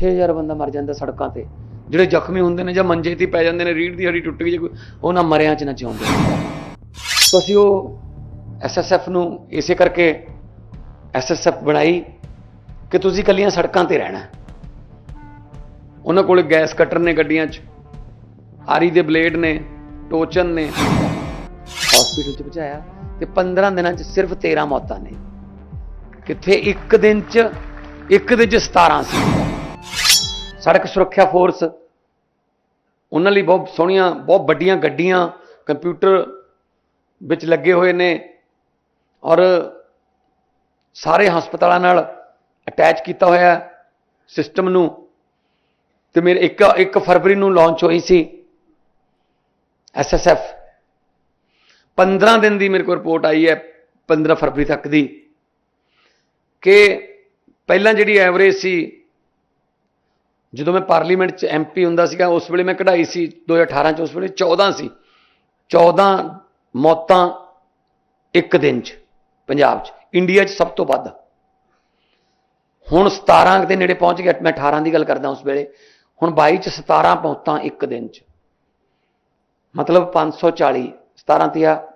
6000 ਬੰਦਾ ਮਰ ਜਾਂਦਾ ਸੜਕਾਂ ਤੇ। ਜਿਹੜੇ ਜ਼ਖਮੀ ਹੁੰਦੇ ਨੇ ਜਾਂ ਮੰਜੇ ਤੇ ਪੈ ਜਾਂਦੇ ਨੇ ਰੀੜ ਦੀ ਹੱਡੀ ਟੁੱਟ ਗਈ ਜੇ ਕੋਈ, ਉਹ ਨਾ ਮਰਿਆਂ ਚ ਨਾ ਜਿਉਂਦੇ। ਸੋ ਅਸੀਂ ਉਹ ਐਸਐਸਐਫ ਨੂੰ ਇਸੇ ਕਰਕੇ ਐਸਐਸਐਫ ਬਣਾਈ ਕਿ ਤੁਸੀਂ ਕੱਲੀਆਂ ਸੜਕਾਂ ਤੇ ਰਹਿਣਾ। ਉਹਨਾਂ ਕੋਲ ਗੈਸ ਕਟਰ ਨੇ ਗੱਡੀਆਂ 'ਚ, ਆਰੀ ਦੇ ਬਲੇਡ ਨੇ, ਟੋਚਨ ਨੇ। ਹਸਪੀਟਲ 'ਚ ਪਹੁੰਚਾਇਆ ਤੇ 15 ਦਿਨਾਂ 'ਚ ਸਿਰਫ 13 ਮੌਤਾਂ ਨੇ। ਕਿੱਥੇ ਇੱਕ ਦਿਨ 'ਚ, ਇੱਕ ਦਿਨ 'ਚ 17 ਸੀ। ਸੜਕ ਸੁਰੱਖਿਆ ਫੋਰਸ, ਉਹਨਾਂ ਲਈ ਬਹੁਤ ਸੋਹਣੀਆਂ, ਬਹੁਤ ਵੱਡੀਆਂ ਗੱਡੀਆਂ, ਕੰਪਿਊਟਰ ਵਿੱਚ ਲੱਗੇ ਹੋਏ ਨੇ ਔਰ ਸਾਰੇ ਹਸਪਤਾਲਾਂ ਨਾਲ ਅਟੈਚ ਕੀਤਾ ਹੋਇਆ ਸਿਸਟਮ ਨੂੰ। ਤੇ ਮੇਰੇ ਇੱਕ ਇੱਕ ਫਰਵਰੀ ਨੂੰ ਲਾਂਚ ਹੋਈ ਸੀ ਐਸਐਸਐਫ 15 ਦਿਨ ਦੀ ਮੇਰੇ ਕੋਲ ਰਿਪੋਰਟ ਆਈ ਹੈ 15 ਫਰਵਰੀ ਤੱਕ ਦੀ ਕਿ ਪਹਿਲਾਂ ਜਿਹੜੀ ਐਵਰੇਜ ਸੀ ਜਦੋਂ ਮੈਂ ਪਾਰਲੀਮੈਂਟ 'ਚ ਐਮਪੀ ਹੁੰਦਾ ਸੀਗਾ, ਉਸ ਵੇਲੇ ਮੈਂ ਕਢਾਈ ਸੀ 2018 'ਚ ਉਸ ਵੇਲੇ 14 ਸੀ। 14 ਮੌਤਾਂ ਇੱਕ ਦਿਨ 'ਚ ਪੰਜਾਬ 'ਚ, ਇੰਡੀਆ 'ਚ ਸਭ ਤੋਂ ਵੱਧ। ਹੁਣ 17 ਦੇ ਨੇੜੇ ਪਹੁੰਚ ਗਿਆ, ਮੈਂ 18 ਦੀ ਗੱਲ ਕਰਦਾ ਉਸ ਵੇਲੇ। ਹੁਣ 22 ਚ 17 ਮੌਤਾਂ ਇੱਕ ਦਿਨ ਚ। ਮਤਲਬ 540 17 ਤੀਆ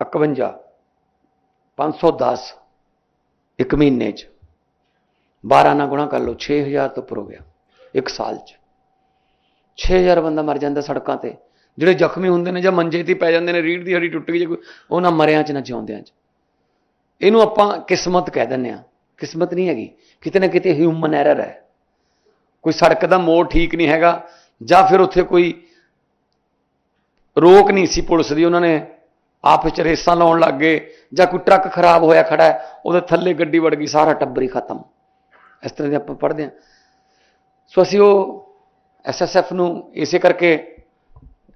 51 510 ਇੱਕ ਮਹੀਨੇ ਚ। 12 ਨਾਲ ਗੁਣਾ ਕਰ ਲਓ 6000 ਤੋਂ ਉੱਪਰ ਹੋ ਗਿਆ, ਇੱਕ ਸਾਲ ਚ। 6000 ਬੰਦਾ ਮਰ ਜਾਂਦਾ ਸੜਕਾਂ ਤੇ। ਜਿਹੜੇ ਜ਼ਖਮੀ ਹੁੰਦੇ ਨੇ ਜਾਂ ਮੰਜੇ ਤੇ ਪੈ ਜਾਂਦੇ ਨੇ ਰੀੜ ਦੀ ਹੱਡੀ ਟੁੱਟ ਗਈ ਜੇ ਕੋਈ ਉਹਨਾਂ ਮਰਿਆਂ ਚ, ਨਾ ਜਿਉਂਦਿਆਂ ਚ। ਇਹਨੂੰ ਆਪਾਂ ਕਿਸਮਤ ਕਹਿ ਦਿੰਦੇ ਆ ਕਿਸਮਤ ਨਹੀਂ ਹੈਗੀ। ਕਿਤੇ ਨਾ ਕਿਤੇ ਹਿਊਮਨ ਐਰਰ ਹੈ। ਕੋਈ ਸੜਕ ਦਾ ਮੋੜ ਠੀਕ ਨਹੀਂ ਹੈਗਾ, ਜਾਂ ਫਿਰ ਉੱਥੇ ਕੋਈ ਰੋਕ ਨਹੀਂ ਸੀ ਪੁਲਿਸ ਦੀ। ਉਹਨਾਂ ਨੇ ਆਪ ਚ ਰੇਸਾਂ ਲਾਉਣ ਲੱਗ ਗਏ, ਜਾਂ ਕੋਈ ਟਰੱਕ ਖਰਾਬ ਹੋਇਆ ਖੜਾ ਉਹਦੇ ਥੱਲੇ ਗੱਡੀ ਵੜ ਗਈ, ਸਾਰਾ ਟੱਬਰ ਹੀ ਖਤਮ। ਇਸ ਤਰ੍ਹਾਂ ਦੇ ਆਪਾਂ ਪੜ੍ਹਦੇ ਹਾਂ। ਸੋ ਅਸੀਂ ਉਹ ਐਸਐਸਐਫ ਨੂੰ ਇਸੇ ਕਰਕੇ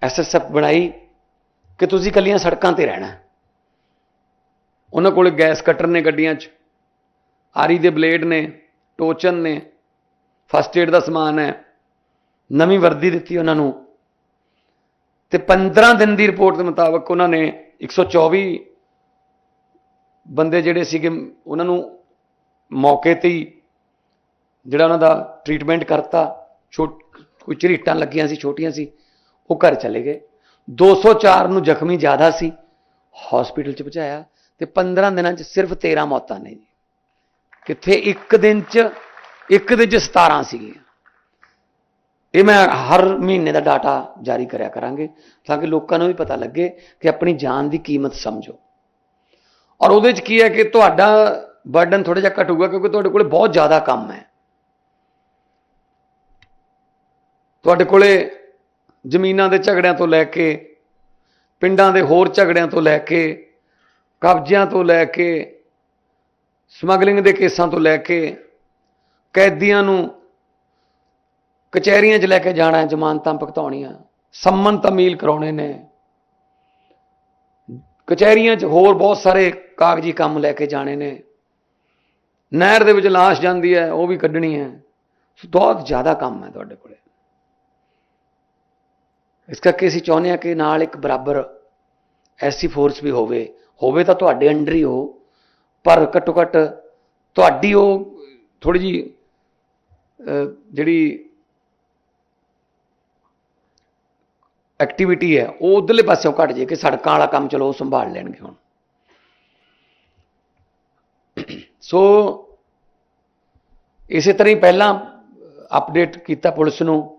ਐਸਐਸਐਫ ਬਣਾਈ ਕਿ ਤੁਸੀਂ ਕੱਲੀਆਂ ਸੜਕਾਂ ਤੇ ਰਹਿਣਾ। ਉਹਨਾਂ ਕੋਲ ਗੈਸ ਕਟਰ ਨੇ ਗੱਡੀਆਂ 'ਚ, ਆਰੀ ਦੇ ਬਲੇਡ ਨੇ, ਟੋਚਨ ਨੇ, ਫਸਟ ਏਡ ਦਾ ਸਮਾਨ ਹੈ, ਨਵੀਂ ਵਰਦੀ ਦਿੱਤੀ ਉਹਨਾਂ ਨੂੰ। ਤੇ 15 ਦਿਨ ਦੀ ਰਿਪੋਰਟ ਦੇ ਮੁਤਾਬਕ ਉਹਨਾਂ ਨੇ 124 ਬੰਦੇ ਜਿਹੜੇ ਸੀਗੇ, ਉਹਨਾਂ ਨੂੰ ਮੌਕੇ ਤੇ ਹੀ ਜਿਹੜਾ ਉਹਨਾਂ ਦਾ ਟ੍ਰੀਟਮੈਂਟ ਕਰਤਾ, ਛੋਟ, ਕੋਈ ਝਰੀਟਾਂ ਲੱਗੀਆਂ ਸੀ, ਛੋਟੀਆਂ ਸੀ, ਉਹ ਘਰ ਚਲੇ ਗਏ। 204 ਨੂੰ ਜ਼ਖਮੀ ਜ਼ਿਆਦਾ ਸੀ ਹਸਪੀਟਲ ਚ ਪਹੁੰਚਾਇਆ ਤੇ 15 ਦਿਨਾਂ ਚ ਸਿਰਫ 13 ਮੌਤਾਂ ਨੇ ਜੀ। ਕਿੱਥੇ ਇੱਕ ਦਿਨ ਚ, ਇੱਕ ਦਿਨ ਚ 17 ਸੀਗੀਆਂ। ਇਹ ਮੈਂ ਹਰ ਮਹੀਨੇ ਦਾ ਡਾਟਾ ਜਾਰੀ ਕਰਿਆ ਕਰਾਂਗੇ, ਤਾਂ ਕਿ ਲੋਕਾਂ ਨੂੰ ਵੀ ਪਤਾ ਲੱਗੇ ਕਿ ਆਪਣੀ ਜਾਨ ਦੀ ਕੀਮਤ ਸਮਝੋ। ਔਰ ਉਹਦੇ ਚ ਕੀ ਹੈ ਕਿ ਤੁਹਾਡਾ ਬਰਡਨ ਥੋੜਾ ਜਿਹਾ ਘਟੂਗਾ, ਕਿਉਂਕਿ ਤੁਹਾਡੇ ਕੋਲ ਬਹੁਤ ਜ਼ਿਆਦਾ ਕੰਮ ਹੈ। ਤੁਹਾਡੇ ਕੋਲੇ ਜ਼ਮੀਨਾਂ ਦੇ ਝਗੜਿਆਂ ਤੋਂ ਲੈ ਕੇ, ਪਿੰਡਾਂ ਦੇ ਹੋਰ ਝਗੜਿਆਂ ਤੋਂ ਲੈ ਕੇ, ਕਬਜ਼ਿਆਂ ਤੋਂ ਲੈ ਕੇ, ਸਮਗਲਿੰਗ ਦੇ ਕੇਸਾਂ ਤੋਂ ਲੈ ਕੇ, ਕੈਦੀਆਂ ਨੂੰ ਕਚਹਿਰੀਆਂ 'ਚ ਲੈ ਕੇ ਜਾਣਾ ਜ਼ਮਾਨਤਾਂ ਭੁਗਤਾਉਣੀਆਂ, ਸੰਮਨ ਤਮੀਲ ਕਰਾਉਣੇ ਨੇ। ਕਚਹਿਰੀਆਂ 'ਚ ਹੋਰ ਬਹੁਤ ਸਾਰੇ ਕਾਗਜ਼ੀ ਕੰਮ ਲੈ ਕੇ ਜਾਣੇ ਨੇ। ਨਹਿਰ ਦੇ ਵਿੱਚ ਲਾਸ਼ ਜਾਂਦੀ ਹੈ, ਉਹ ਵੀ ਕੱਢਣੀ ਹੈ। ਸੋ ਬਹੁਤ ਜ਼ਿਆਦਾ ਕੰਮ ਹੈ ਤੁਹਾਡੇ ਕੋਲੇ। ਇਸ ਕਰਕੇ ਅਸੀਂ ਚਾਹੁੰਦੇ ਹਾਂ ਕਿ ਨਾਲ ਇੱਕ ਬਰਾਬਰ ਐਸੀ ਫੋਰਸ ਵੀ ਹੋਵੇ। ਹੋਵੇ ਤਾਂ ਤੁਹਾਡੇ ਅੰਡਰ ਹੀ ਹੋ, ਪਰ ਘੱਟੋ ਘੱਟ ਤੁਹਾਡੀ ਉਹ ਥੋੜੀ ਜੀ ਜਿਹੜੀ ਐਕਟੀਵਿਟੀ ਹੈ, ਉਹ ਉਧਰਲੇ ਪਾਸਿਓਂ ਘਟ ਜੇ ਕਿ ਸੜਕਾਂ ਵਾਲਾ ਕੰਮ ਚਲੋ ਉਹ ਸੰਭਾਲ ਲੈਣਗੇ ਹੁਣ। ਸੋ ਇਸੇ ਤਰ੍ਹਾਂ ਹੀ ਪਹਿਲਾਂ ਅਪਡੇਟ ਕੀਤਾ ਪੁਲਿਸ ਨੂੰ।